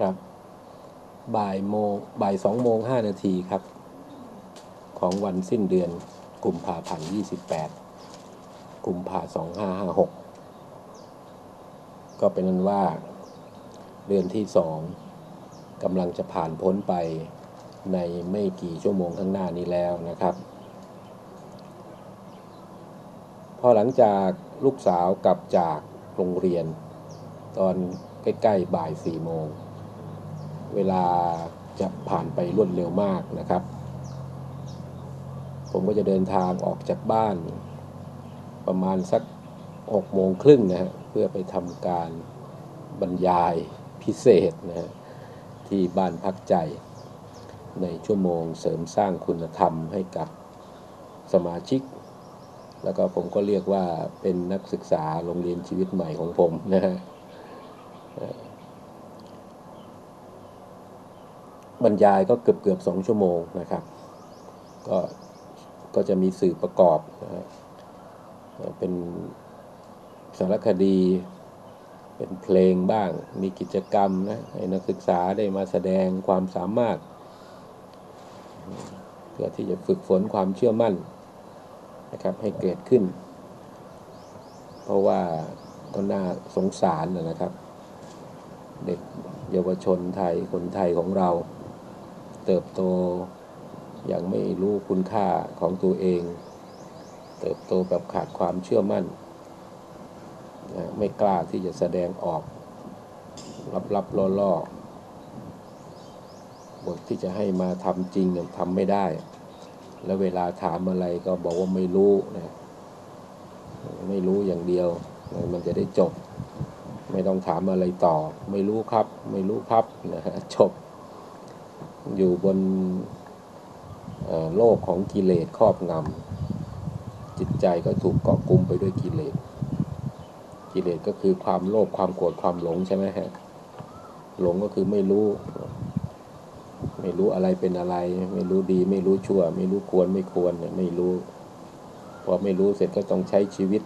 ครับ บ่ายโมงบ่ายสองโมงห้านาทีครับ ของวันสิ้นเดือนกุมภาพันธ์ยี่สิบแปดกุมภาสองห้าห้าหกก็เป็นนั้นว่า เดือนที่สองกำลังจะผ่านพ้นไปในไม่กี่ชั่วโมงข้างหน้านี้แล้วนะครับ พอหลังจากลูกสาวกลับจากโรงเรียน ตอนใกล้ ๆ บ่ายสี่โมง เวลาจะผ่านไปรวดเร็วมากนะครับ ผมก็จะเดินทางออกจากบ้าน ประมาณสักหกโมงครึ่งนะฮะเพื่อไปทำการบรรยายพิเศษนะฮะที่บ้านพักใจ ในชั่วโมงเสริมสร้างคุณธรรมให้กับสมาชิก แล้วก็ผมก็เรียกว่าเป็นนักศึกษาโรงเรียนชีวิตใหม่ของผมนะฮะเอ่อ บรรยายก็เกือบเกือบสองชั่วโมงนะครับ ก็ก็จะมีสื่อประกอบนะฮะเป็นสารคดี เป็นเพลงบ้าง มีกิจกรรมนะให้นักศึกษาได้มาแสดงความสามารถ เพื่อที่จะฝึกฝนความเชื่อมั่นนะครับ ให้เกิดขึ้น เพราะว่าก็น่าสงสารนะครับ เด็กเยาวชนไทยคนไทยของเรา เติบโตย่างไม่รู้คุณค่าของตัวเอง เติบโตแบบขาดความเชื่อมั่น ไม่กล้าที่จะแสดงออกลับลับล่อล่อบทที่จะให้มาทำจริงทำไม่ได้ แล้วเวลาถามอะไรก็บอกว่าไม่รู้นะไม่รู้อย่างเดียว มันจะได้จบ ไม่ต้องถามอะไรต่อ ไม่รู้ครับ ไม่รู้ครับนะฮะจบ อยู่บนโลกของกิเลสครอบงำจิตใจก็ถูกเกาะกลุ่มไปด้วยกิเลส กิเลสก็คือความโลภความโกรธความหลงใช่ไหมฮะหลงก็คือไม่รู้ ไม่รู้อะไรเป็นอะไร ไม่รู้ดี ไม่รู้ชั่ว ไม่รู้ควรไม่ควรเนี่ยไม่รู้พอไม่รู้เสร็จก็ต้องใช้ชีวิต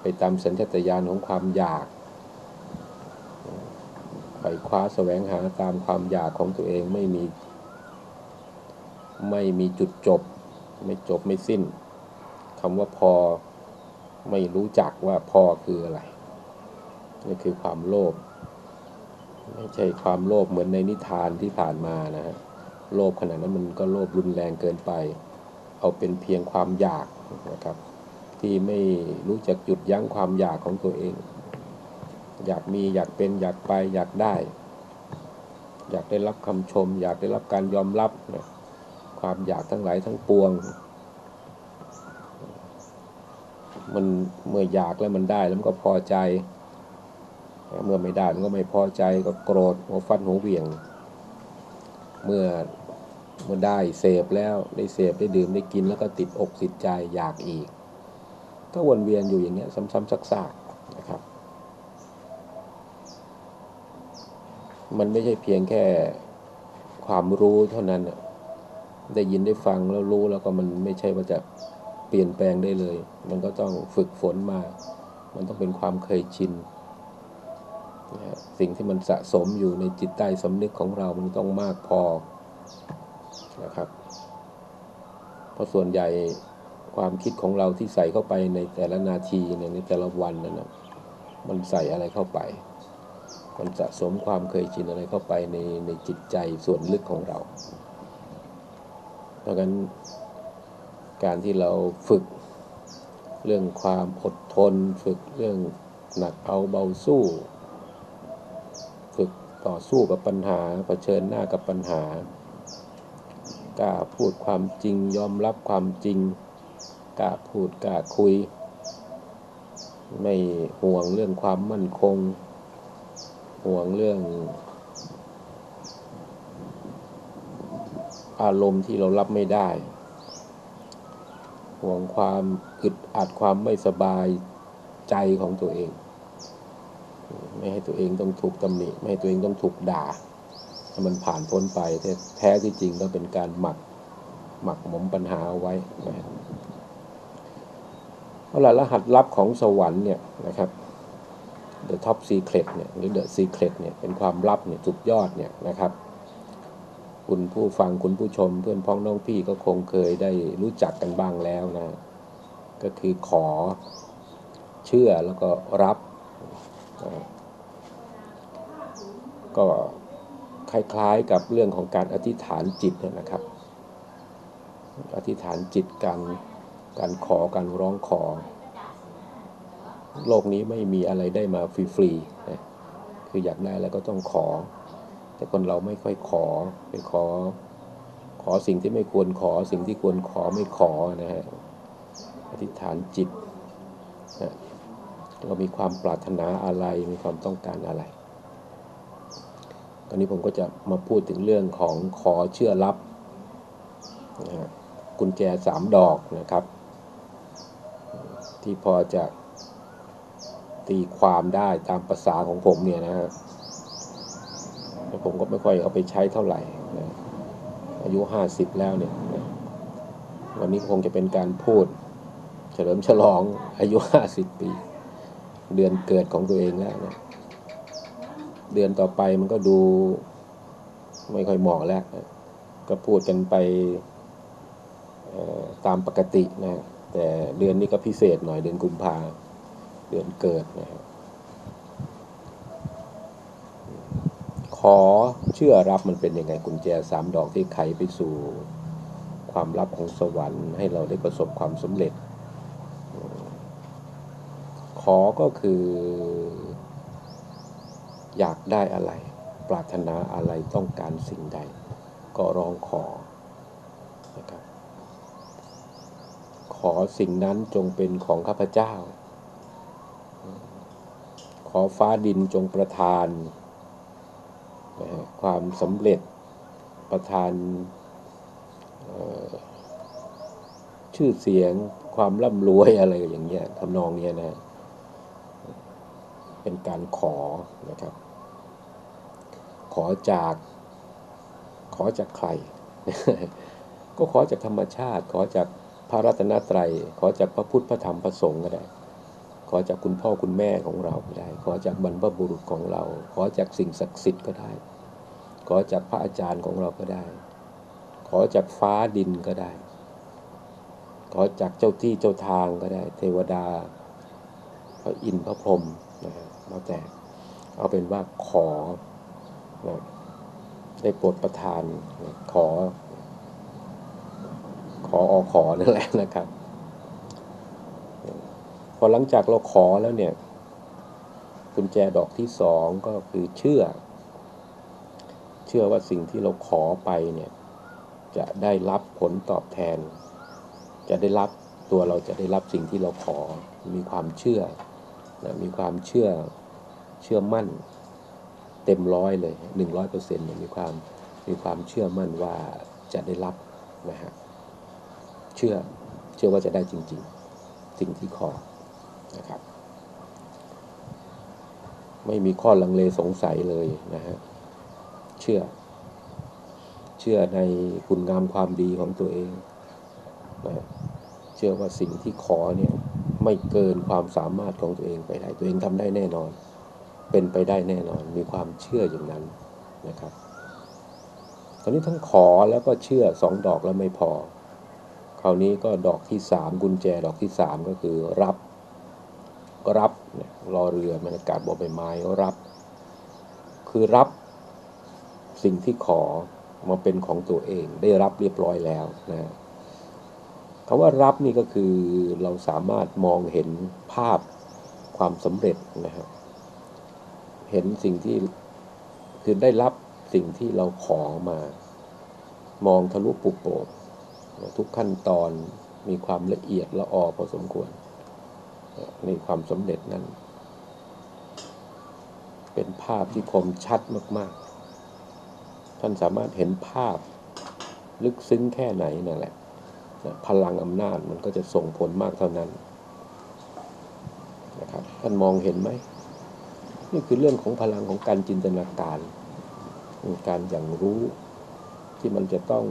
ไปตามสัญชาตญาณของความอยาก ไปคว้าแสวงหาตามความอยากของตัวเองไม่มี ไม่มีจุดจบ ไม่จบไม่สิ้นคำว่าพอไม่รู้จักว่าพอคืออะไรนี่คือความโลภไม่ใช่ความโลภเหมือนในนิทานที่ผ่านมานะฮะโลภขนาดนั้นมันก็โลภรุนแรงเกินไป เอาเป็นเพียงความอยากนะครับ ที่ไม่รู้จักหยุดยั้งความอยากของตัวเอง อยากมีอยากเป็นอยากไปอยากได้ อยากได้รับคำชม อยากได้รับการยอมรับนะความอยากทั้งหลายทั้งปวง มันเมื่ออยากแล้วมันได้แล้วมันก็พอใจ เมื่อไม่ได้มันก็ไม่พอใจก็โกรธหัวฟันหัวเวี่ยง เมื่อเมื่อได้เสพแล้วได้เสพได้ดื่มได้กินแล้วก็ติดอกติดใจอยากอีก ก็วนเวียนอยู่อย่างเงี้ยซ้ำๆซากๆนะครับ มันไม่ใช่เพียงแค่ความรู้เท่านั้นนะได้ยินได้ฟังแล้วรู้แล้วก็มันไม่ใช่ว่าจะเปลี่ยนแปลงได้เลย มันก็ต้องฝึกฝนมา มันต้องเป็นความเคยชินนะฮะสิ่งที่มันสะสมอยู่ในจิตใต้สำนึกของเรา มันต้องมากพอนะครับ เพราะส่วนใหญ่ความคิดของเราที่ใส่เข้าไปในแต่ละนาทีในแต่ละวันนั่นนะมันใส่อะไรเข้าไป มันสะสมความเคยชินอะไรเข้าไปในในจิตใจส่วนลึกของเรา เพราะฉะนั้นการที่เราฝึกเรื่องความอดทน ฝึกเรื่องหนักเอาเบาสู้ ฝึกต่อสู้กับปัญหาเผชิญหน้ากับปัญหากล้าพูดความจริงยอมรับความจริงกล้าพูดกล้าคุย ไม่ห่วงเรื่องความมั่นคง ห่วงเรื่อง อารมณ์ที่เรารับไม่ได้ ห่วงความอึดอัดความไม่สบายใจของตัวเอง ไม่ให้ตัวเองต้องถูกตำหนิไม่ให้ตัวเองต้องถูกด่าให้มันผ่านพ้นไปแต่แท้ที่จริงก็เป็นการหมักหมักหมมปัญหาเอาไว้นะครับเอาล่ะรหัสลับของสวรรค์เนี่ยนะครับ the top secret เนี่ยหรือ the secret เนี่ยเป็นความลับเนี่ยสุดยอดเนี่ยนะครับ คุณผู้ฟังคุณผู้ชมเพื่อนพ้องน้องพี่ก็คงเคยได้รู้จักกันบ้างแล้วนะ ก็คือขอเชื่อแล้วก็รับ ก็คล้ายๆกับเรื่องของการอธิษฐานจิตนะครับ อธิษฐานจิตการการขอการร้องขอ โลกนี้ไม่มีอะไรได้มาฟรีๆนะคืออยากได้แล้วก็ต้องขอ แต่คนเราไม่ค่อยขอไปขอ ขอสิ่งที่ไม่ควรขอ สิ่งที่ควรขอไม่ขอนะฮะอธิษฐานจิตนะเรามีความปรารถนาอะไร มีความต้องการอะไร ตอนนี้ผมก็จะมาพูดถึงเรื่องของขอเชื่อรับนะฮะกุญแจสามดอกนะครับ ที่พอจะ ตีความได้ตามภาษาของผมเนี่ยนะฮะผมก็ไม่ค่อยเอาไปใช้เท่าไหร่นะอายุห้าสิบแล้วเนี่ยนะวันนี้คงจะเป็นการพูด เฉลิมฉลองอายุห้าสิบปี เดือนเกิดของตัวเองแล้วนะเดือนต่อไปมันก็ดูไม่ค่อยเหมาะแล้วนะก็พูดกันไปตามปกตินะ แต่เดือนนี้ก็พิเศษหน่อยเดือนกุมภา เดือนเกิดนะครับขอเชื่อรับมันเป็นยังไงกุญแจสามดอกที่ไขไปสู่ความลับของสวรรค์ให้เราได้ประสบความสำเร็จ ขอก็คือ อยากได้อะไร ปรารถนาอะไรต้องการสิ่งใด ก็ร้องขอนะครับขอสิ่งนั้นจงเป็นของข้าพเจ้า ขอฟ้าดินจงประทานนะฮะความสำเร็จประทานชื่อเสียงความร่ำรวยอะไรอย่างเงี้ยทำนองเนี้ยนะ เป็นการขอนะครับ ขอจาก ขอจากใคร ก็ขอจากธรรมชาติ ขอจากพระรัตนตรัย ขอจากพระพุทธพระธรรมพระสงฆ์ก็ได้ ขอจากคุณพ่อคุณแม่ของเราก็ได้ ขอจากบรรพบุรุษของเรา ขอจากสิ่งศักดิ์สิทธิ์ก็ได้ ขอจากพระอาจารย์ของเราก็ได้ ขอจากฟ้าดินก็ได้ ขอจากเจ้าที่เจ้าทางก็ได้ เทวดา พระอินทร์พระพรหมนะฮะแล้วแต่เอาเป็นว่าขอนะได้โปรดประทานนะขอ ขออขอนั่นแหละนะครับ พอหลังจากเราขอแล้วเนี่ยกุญแจดอกที่สองก็คือเชื่อ เชื่อว่าสิ่งที่เราขอไปเนี่ย จะได้รับผลตอบแทน จะได้รับตัวเราจะได้รับสิ่งที่เราขอ มีความเชื่อนะมีความเชื่อเชื่อมั่น เต็มร้อยเลยหนึ่งร้อยเปอร์เซ็นต์เนี่ยมีความมีความเชื่อมั่นว่าจะได้รับนะฮะเชื่อเชื่อว่าจะได้จริง ๆ สิ่งที่ขอ นะครับ ไม่มีข้อลังเลสงสัยเลยนะฮะเชื่อ เชื่อในคุณงามความดีของตัวเองนะเชื่อว่าสิ่งที่ขอเนี่ย ไม่เกินความสามารถของตัวเองไปได้ ตัวเองทำได้แน่นอน เป็นไปได้แน่นอน มีความเชื่ออย่างนั้นนะครับตอนนี้ทั้งขอแล้วก็เชื่อสองดอกแล้วไม่พอ คราวนี้ก็ดอกที่สามกุญแจดอกที่สามก็คือรับ รับรอเรือมันอากาศบอใบไม้รับ คือรับสิ่งที่ขอมาเป็นของตัวเอง ได้รับเรียบร้อยแล้วนะคำว่ารับนี่ก็คือเราสามารถมองเห็นภาพความสำเร็จนะครับเห็นสิ่งที่คือได้รับสิ่งที่เราขอมา มองทะลุปุโปร่งทุกขั้นตอนมีความละเอียดละออพอสมควร นความสำเร็จนั้น เป็นภาพที่คมชัดมาก ๆ ท่านสามารถเห็นภาพลึกซึ้งแค่ไหนนั่นแหละพลังอำนาจมันก็จะส่งผลมากเท่านั้นนะครับท่านมองเห็นไหม นี่คือเรื่องของพลังของการจินตนาการ การอย่างรู้ที่มันจะต้อง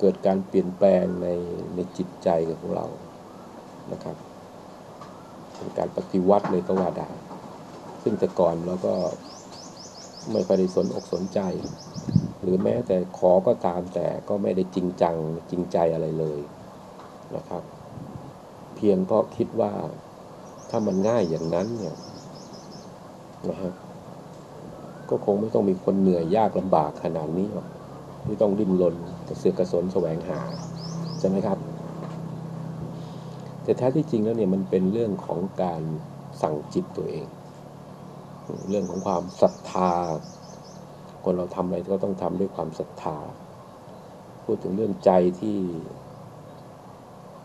เกิดการเปลี่ยนแปลงในในจิตใจของเรานะครับ เป็นการปฏิวัติเลยก็ว่าได้ ซึ่งแต่ก่อนเราก็ไม่ค่อยได้สนอกสนใจ หรือแม้แต่ขอก็ตามแต่ก็ไม่ได้จริงจังจริงใจอะไรเลยนะครับ เพียงเพราะคิดว่าถ้ามันง่ายอย่างนั้นเนี่ยนะฮะก็คงไม่ต้องมีคนเหนื่อยยากลำบากขนาดนี้หรอกที่ต้องดิ้นรนกระเสือกกระสนแสวงหาใช่ไหมครับ แต่แท้ที่จริงแล้วเนี่ยมันเป็นเรื่องของการสั่งจิตตัวเอง เรื่องของความศรัทธา คนเราทำอะไรก็ต้องทำด้วยความศรัทธา พูดถึงเรื่องใจที่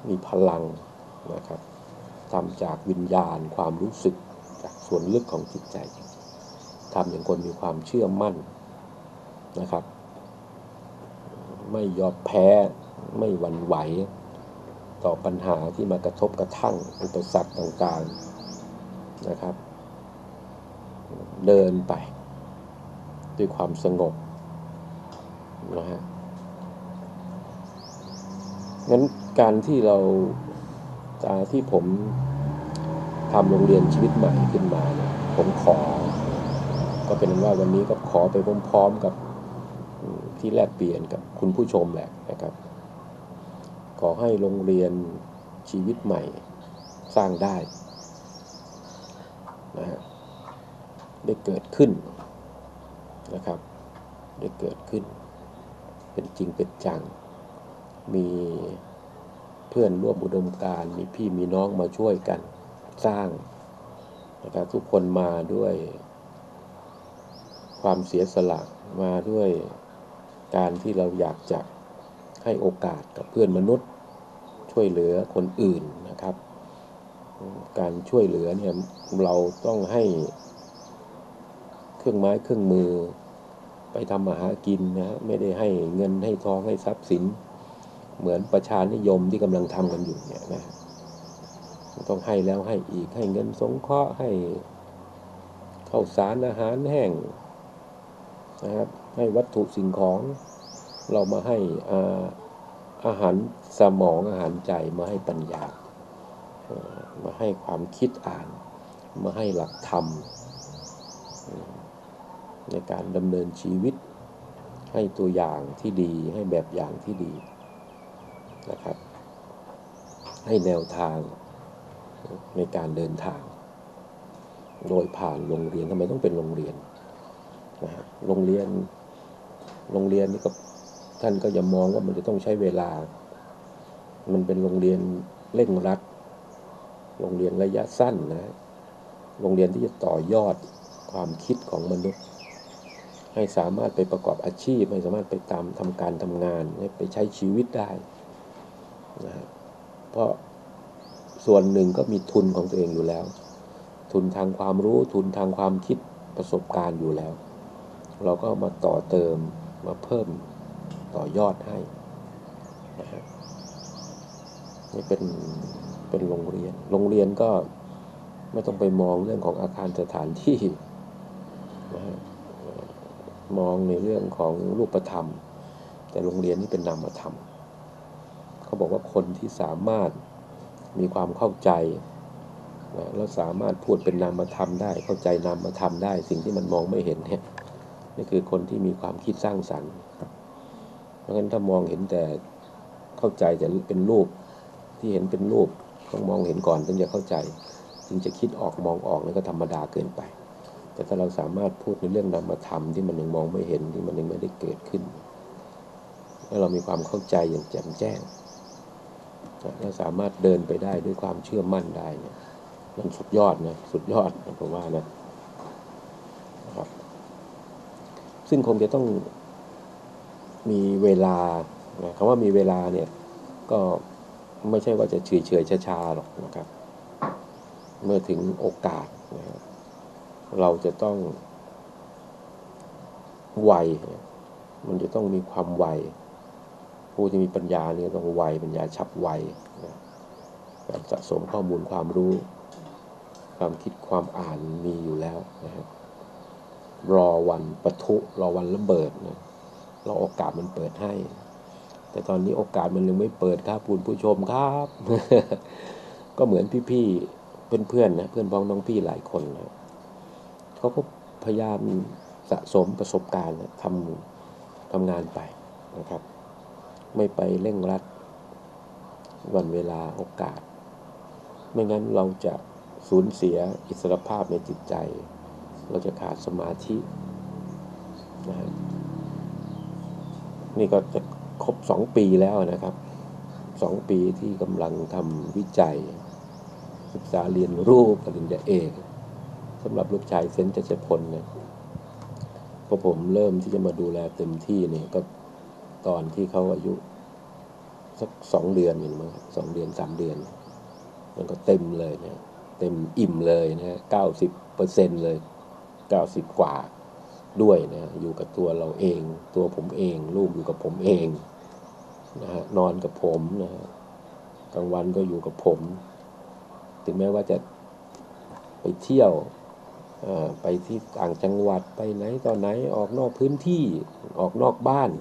มีพลังนะครับทำจากวิญญาณความรู้สึกจากส่วนลึกของจิตใจทำอย่างคนมีความเชื่อมั่นนะครับ ไม่ยอมแพ้ไม่หวั่นไหว ต่อปัญหาที่มากระทบกระทั่งอุปสรรคต่างๆนะครับ เดินไป ด้วยความสงบนะฮะงั้นการที่เราตาที่ผมทำโรงเรียนชีวิตใหม่ขึ้นมาเนี่ยผมขอ ก็เป็นว่าวันนี้ก็ขอไปพร้อมๆกับที่แลกเปลี่ยนกับคุณผู้ชมแหละนะครับ ขอให้โรงเรียนชีวิตใหม่สร้างได้นะฮะได้เกิดขึ้นนะครับ ได้เกิดขึ้น เป็นจริงเป็นจัง มีเพื่อนร่วมอุดมการมีพี่มีน้องมาช่วยกันสร้างนะครับทุกคนมาด้วยความเสียสละมาด้วยการที่เราอยากจะ ให้โอกาสกับเพื่อนมนุษย์ ช่วยเหลือคนอื่นนะครับ การช่วยเหลือเนี่ยเราต้องให้เครื่องไม้เครื่องมือไปทำมาหากินนะไม่ได้ให้เงินให้ทองให้ทรัพย์สิน เหมือนประชานิยมที่กำลังทำกันอยู่เนี่ยนะต้องให้แล้วให้อีกให้เงินสงเคราะห์ให้ข้าวสารอาหารแห้งนะครับให้วัตถุสิ่งของ เรามาให้อาอาหารสมองอาหารใจมาให้ปัญญา มาให้ความคิดอ่าน มาให้หลักธรรม ในการดำเนินชีวิต ให้ตัวอย่างที่ดีให้แบบอย่างที่ดีนะครับ ให้แนวทางในการเดินทาง โดยผ่านโรงเรียนทำไมต้องเป็นโรงเรียนนะฮะโรงเรียนโรงเรียนนี่ก็ ท่านก็อย่ามองว่ามันจะต้องใช้เวลา มันเป็นโรงเรียนเร่งรัด โรงเรียนระยะสั้นนะ โรงเรียนที่จะต่อยอดความคิดของมนุษย์ ให้สามารถไปประกอบอาชีพ ให้สามารถไปตามทำการทำงาน ให้ไปใช้ชีวิตได้นะเพราะส่วนหนึ่งก็มีทุนของตัวเองอยู่แล้ว ทุนทางความรู้ ทุนทางความคิดประสบการณ์อยู่แล้ว เราก็มาต่อเติมมาเพิ่ม ต่อยอดให้นะฮะนี่เป็นเป็นโรงเรียน โรงเรียนก็ไม่ต้องไปมองเรื่องของอาคารสถานที่นะฮะมองในเรื่องของรูปธรรม แต่โรงเรียนนี่เป็นนามธรรม เขาบอกว่าคนที่สามารถมีความเข้าใจนะแล้วสามารถพูดเป็นนามธรรมได้ เข้าใจนามธรรมได้ สิ่งที่มันมองไม่เห็นเนี่ยนี่คือคนที่มีความคิดสร้างสรรค์ ราะฉะนั้นถ้ามองเห็นแต่เข้าใจแต่เป็นรูปที่เห็นเป็นรูปต้องมองเห็นก่อนถึงจะเข้าใจถึงจะคิดออกมองออกนั่นก็ธรรมดาเกินไป แต่ถ้าเราสามารถพูดในเรื่องนามธรรมที่มันยังมองไม่เห็นที่มันยังไม่ได้เกิดขึ้นแล้วเรามีความเข้าใจอย่างแจ่มแจ้งแล้วสามารถเดินไปได้ด้วยความเชื่อมั่นได้เนี่ยมันสุดยอดนะสุดยอดผมว่านะนะครับ ซึ่งคงจะต้อง มีเวลาคำว่ามีเวลาเนี่ยก็ไม่ใช่ว่าจะเฉยเฉยช้าๆหรอกนะครับ เมื่อถึงโอกาสนะเราจะต้องไวมันจะต้องมีความไวผู้ที่มีปัญญาเนี่ยต้องไวปัญญาฉับไวนะการสะสมข้อมูลความรู้ ความคิดความอ่านมีอยู่แล้วนะครับรอวันปะทุรอวันระเบิดนะ เราโอกาสมันเปิดให้ แต่ตอนนี้โอกาสมันยังไม่เปิดครับคุณผู้ชมครับ ก็เหมือนพี่ๆเพื่อนๆนะเพื่อนพ้องน้องพี่หลายคนนะเขาก็พยายามสะสมประสบการณ์ทำทำงานไปนะครับ ไม่ไปเร่งรัด วันเวลาโอกาส ไม่งั้นเราจะสูญเสียอิสรภาพในจิตใจ เราจะขาดสมาธินะฮะ นี่ก็จะครบสองปีแล้วนะครับสองปีที่กำลังทำวิจัย ศึกษาเรียนรู้ปริญญาเอกสำหรับลูกชายเซนต์เจพลเนี่ยพอผมเริ่มที่จะมาดูแลเต็มที่เนี่ยก็ตอนที่เขาอายุสักสองเดือนอย่างมั้งสองเดือนสามเดือน มันก็เต็มเลยเนะเต็มอิ่มเลยนะเก้าสิบเปอร์เซ็นเลยเก้าสิบกว่า ด้วยนะอยู่กับตัวเราเอง ตัวผมเอง ลูกอยู่กับผมเองนะฮะนอนกับผมนะฮะกลางวันก็อยู่กับผม ถึงแม้ว่าจะไปเที่ยวไปที่ต่างจังหวัดไปไหนตอนไหนออกนอกพื้นที่ออกนอกบ้าน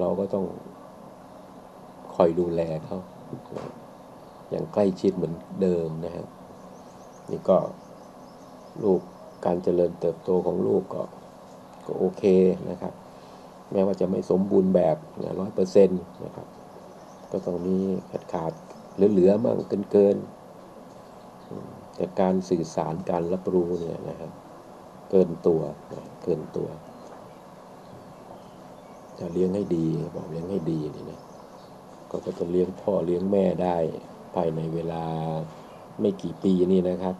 เราก็ต้องคอยดูแลเขาอย่างใกล้ชิดเหมือนเดิมนะฮะนี่ก็ลูก การเจริญเติบโตของลูกก็ก็โอเคนะครับ แม้ว่าจะไม่สมบูรณ์แบบร้อยเปอร์เซ็นต์นะครับ ก็ตรงนี้ขาดขาดเหลือๆมั่งเกินเกินแต่การสื่อสารการรับรู้เนี่ยนะครับเกินตัวเกินตัวจะเลี้ยงให้ดีบอกเลี้ยงให้ดีนี่นะก็จะเลี้ยงพ่อเลี้ยงแม่ได้ภายในเวลาไม่กี่ปีนี่นะครับ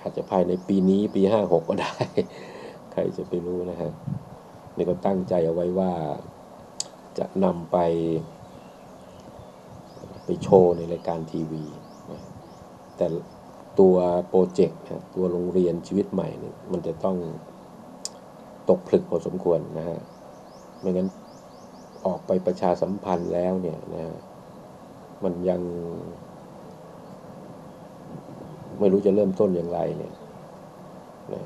อาจจะภายในปีนี้ปีห้าหกก็ได้ ใครจะไปรู้นะฮะนี่ก็ตั้งใจเอาไว้ว่าจะนำไป ไปโชว์ในรายการทีวี แต่ตัวโปรเจกต์ตัวโรงเรียนชีวิตใหม่เนี่ยมันจะต้องตกผลึกพอสมควรนะฮะ ไม่งั้นออกไปประชาสัมพันธ์แล้วเนี่ยนะมันยัง ไม่รู้จะเริ่มต้นอย่างไรเนี่ยนะ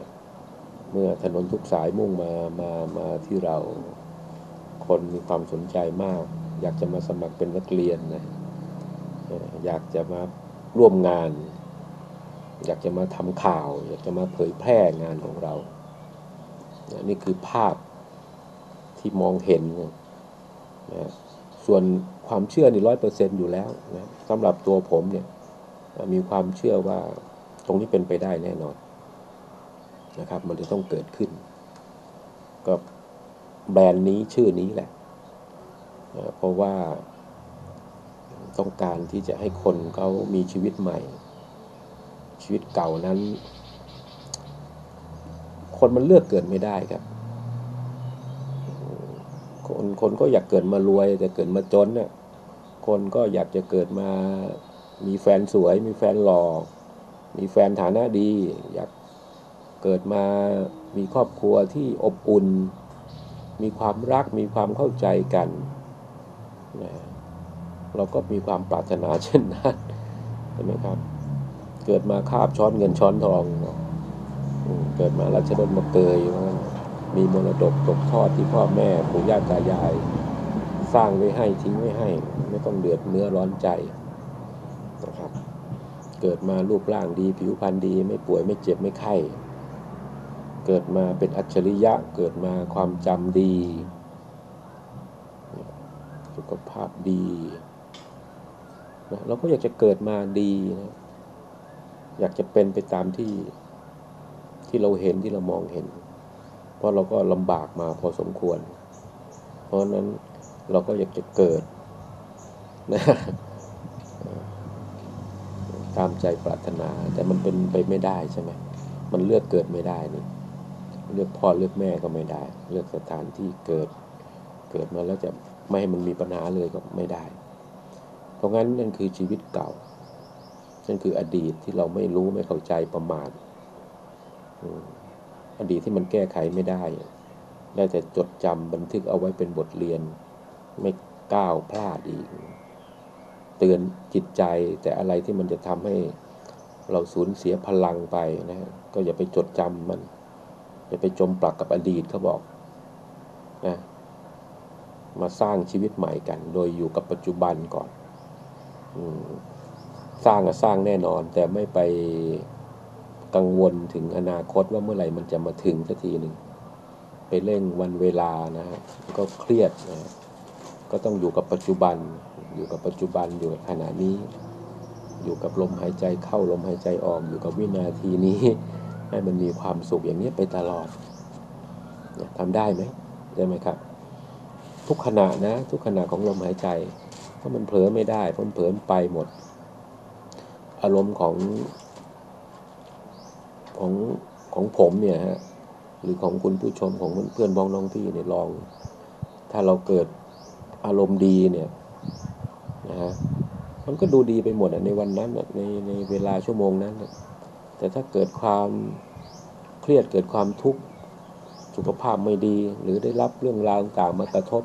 เมื่อถนนทุกสายมุ่งมามามาที่เราคนมีความสนใจมาก อยากจะมาสมัครเป็นนักเรียนนะอยากจะมาร่วมงาน อยากจะมาทำข่าว อยากจะมาเผยแพร่งานของเรา นี่คือภาพที่มองเห็นนะส่วนความเชื่อนี่ร้อยเปอร์เซ็นอยู่แล้วนะสำหรับตัวผมเนี่ย มีความเชื่อว่าตรงนี้เป็นไปได้แน่นอนนะครับ มันจะต้องเกิดขึ้น ก็แบรนด์นี้ชื่อนี้แหละนะเพราะว่าต้องการที่จะให้คนเขามีชีวิตใหม่ ชีวิตเก่านั้น คนมันเลือกเกิดไม่ได้ครับ คนคนก็อยากเกิดมารวยแต่เกิดมาจนเนี่ยคนก็อยากจะเกิดมา มีแฟนสวย มีแฟนหล่อ มีแฟนฐานะดี อยากเกิดมามีครอบครัวที่อบอุ่น มีความรัก มีความเข้าใจกันนะเราก็มีความปรารถนาเช่นนั้นใช่ไหมครับ เกิดมาคาบช้อนเงินช้อนทอง เกิดมาราชดลมาเกยมีมรดกตกทอดที่พ่อแม่ปู่ย่าตายาย สร้างไว้ให้ทิ้งไว้ให้ ไม่ต้องเดือดเนื้อร้อนใจ เกิดมารูปร่างดี ผิวพรรณดีไม่ป่วยไม่เจ็บไม่ไข้เกิดมาเป็นอัจฉริยะเกิดมาความจำดี สุขภาพดีนะเราก็อยากจะเกิดมาดีนะอยากจะเป็นไปตามที่ที่เราเห็นที่เรามองเห็น เพราะเราก็ลำบากมาพอสมควร เพราะนั้นเราก็อยากจะเกิดนะ ตามใจปรารถนา แต่มันเป็นไปไม่ได้ใช่ไหมมันเลือกเกิดไม่ได้นี่เลือกพ่อเลือกแม่ก็ไม่ได้ เลือกสถานที่เกิดเกิดมาแล้วจะไม่ให้มันมีปัญหาเลยก็ไม่ได้ เพราะงั้นนั่นคือชีวิตเก่านั่นคืออดีตที่เราไม่รู้ไม่เข้าใจประมาทอดีตที่มันแก้ไขไม่ได้ได้แต่จดจำบันทึกเอาไว้เป็นบทเรียน ไม่ก้าวพลาดอีก เตือนจิตใจ แต่อะไรที่มันจะทำให้เราสูญเสียพลังไปนะก็อย่าไปจดจำมัน อย่าไปจมปลักกับอดีตเขาบอกนะมาสร้างชีวิตใหม่กัน โดยอยู่กับปัจจุบันก่อนสร้างอะสร้างแน่นอน แต่ไม่ไปกังวลถึงอนาคตว่าเมื่อไหร่มันจะมาถึงสักทีหนึ่งไปเร่งวันเวลานะฮะก็เครียดนะก็ต้องอยู่กับปัจจุบัน อยู่กับปัจจุบันอยู่กับขณะนี้ อยู่กับลมหายใจเข้าลมหายใจออกอยู่กับวินาทีนี้ ให้มันมีความสุขอย่างนี้ไปตลอดทำได้ไหมได้ไหมครับ ทุกขณะนะ ทุกขณะของลมหายใจ เพราะมันเผลอไม่ได้เพราะมันเผลอไปหมด อารมณ์ของของของผมเนี่ยฮะหรือของคุณผู้ชมของเพื่อนพ้องน้องพี่เนี่ยลอง ถ้าเราเกิดอารมณ์ดีเนี่ย นะมันก็ดูดีไปหมดในวันนั้นในในเวลาชั่วโมงนั้น แต่ถ้าเกิดความเครียดเกิดความทุกข์สุขภาพไม่ดี หรือได้รับเรื่องราวต่างมากระทบ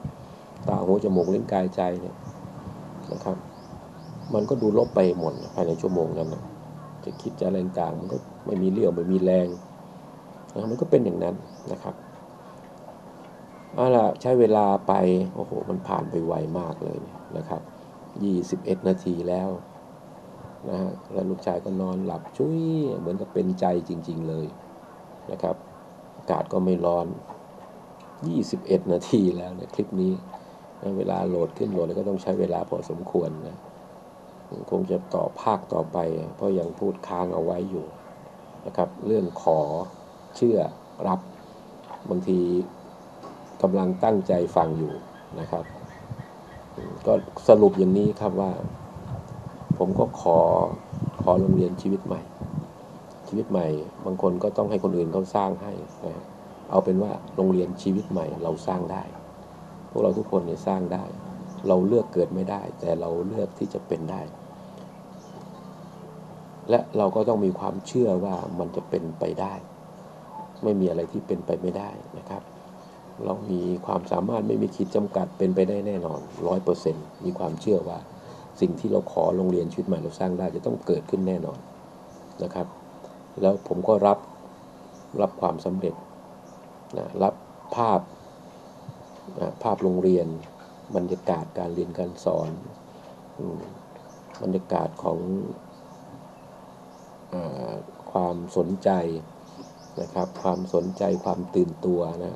ตาหูจมูกลิ้นกายใจเนี่ยนะครับ มันก็ดูลบไปหมดภายในชั่วโมงนั้นนะจะคิดจะอะไรต่างมันก็ไม่มีเรี่ยวไม่มีแรงนะมันก็เป็นอย่างนั้นนะครับเอาล่ะใช้เวลาไปโอ้โหมันผ่านไปไวมากเลยนะครับ ยี่สิบเอ็ดนาทีแล้วนะฮะแล้วลูกชายก็นอนหลับชุยเหมือนกับเป็นใจจริง ๆเลยนะครับ อากาศก็ไม่ร้อน 21 นาทีแล้วในคลิปนี้เวลาโหลดขึ้นโหลดก็ต้องใช้เวลาพอสมควรนะคงจะต่อภาคต่อไป เพราะยังพูดค้างเอาไว้อยู่นะครับ เรื่องขอเชื่อรับบางทีกำลังตั้งใจฟังอยู่นะครับ ก็สรุปอย่างนี้ครับว่า ผมก็ขอขอโรงเรียนชีวิตใหม่ ชีวิตใหม่ บางคนก็ต้องให้คนอื่นเขาสร้างให้นะเอาเป็นว่าโรงเรียนชีวิตใหม่เราสร้างได้ พวกเราทุกคนเนี่ยสร้างได้ เราเลือกเกิดไม่ได้ แต่เราเลือกที่จะเป็นได้ และเราก็ต้องมีความเชื่อว่ามันจะเป็นไปได้ ไม่มีอะไรที่เป็นไปไม่ได้นะครับ เรามีความสามารถไม่มีขีดจำกัดเป็นไปได้แน่นอนร้อยเปอร์เซ็นต์มีความเชื่อว่า สิ่งที่เราขอโรงเรียนชีวิตใหม่เราสร้างได้จะต้องเกิดขึ้นแน่นอนนะครับ แล้วผมก็รับรับความสำเร็จนะรับภาพนะภาพโรงเรียน บรรยากาศการเรียนการสอนบรรยากาศของอความสนใจนะครับ ความสนใจความตื่นตัวนะ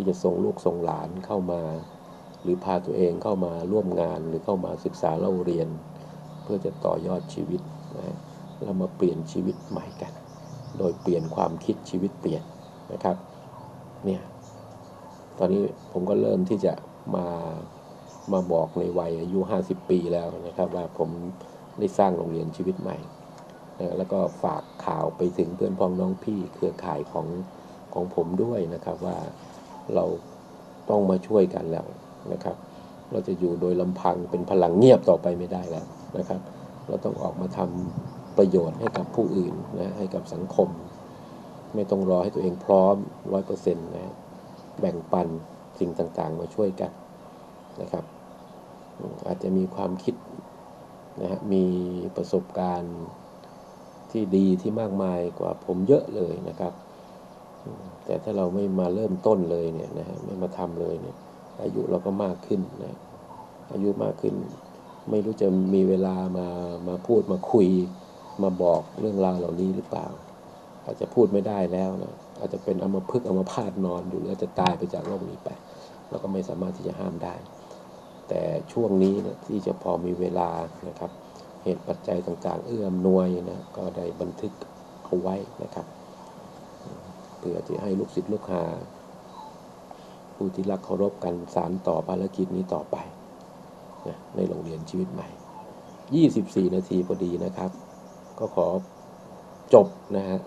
ที่จะส่งลูกส่งหลานเข้ามา หรือพาตัวเองเข้ามาร่วมงานหรือเข้ามาศึกษาเล่าเรียน เพื่อจะต่อยอดชีวิตนะแล้วมาเปลี่ยนชีวิตใหม่กัน โดยเปลี่ยนความคิดชีวิตเปลี่ยนนะครับเนี่ยตอนนี้ผมก็เริ่มที่จะมามาบอกในวัยอายุ 50 ปีแล้วนะครับ ว่าผมได้สร้างโรงเรียนชีวิตใหม่นะแล้วก็ฝากข่าวไปถึงเพื่อนพ้องน้องพี่เครือข่ายของของผมด้วยนะครับว่า เราต้องมาช่วยกันแล้วนะครับ เราจะอยู่โดยลำพังเป็นพลังเงียบต่อไปไม่ได้แล้วนะครับ เราต้องออกมาทำประโยชน์ให้กับผู้อื่นนะให้กับสังคม ไม่ต้องรอให้ตัวเองพร้อมร้อยเปอร์เซ็นต์นะแบ่งปันสิ่งต่างๆ มาช่วยกันนะครับ อาจจะมีความคิดนะฮะมีประสบการณ์ที่ดีที่มากมายกว่าผมเยอะเลยนะครับ แต่ถ้าเราไม่มาเริ่มต้นเลยเนี่ยนะฮะไม่มาทำเลยเนี่ย อายุเราก็มากขึ้นนะอายุมากขึ้น ไม่รู้จะมีเวลามามาพูดมาคุย มาบอกเรื่องราวเหล่านี้หรือเปล่า อาจจะพูดไม่ได้แล้วนะอาจจะเป็นอมพึกอมพาดนอนอยู่หรือจะตายไปจากโรคนี้ไปเราก็ไม่สามารถที่จะห้ามได้ แต่ช่วงนี้นะที่จะพอมีเวลานะครับ เหตุปัจจัยต่างๆ เอื้อมนวยนะก็ได้บันทึกเอาไว้นะครับ เพื่อที่ให้ลูกศิษย์ลูกหา ผู้ที่รักเคารพกันสารต่อภารกิจนี้ต่อไปนะในโรงเรียนชีวิตใหม่ 24 นาทีพอดีนะครับ ก็ขอจบนะฮะ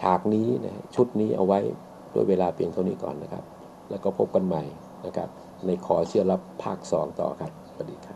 ฉากนี้นะชุดนี้เอาไว้ด้วยเวลาเพียงเท่านี้ก่อนนะครับ แล้วก็พบกันใหม่นะครับ ในขอเชื่อรับภาค 2 ต่อครับสวัสดีครับ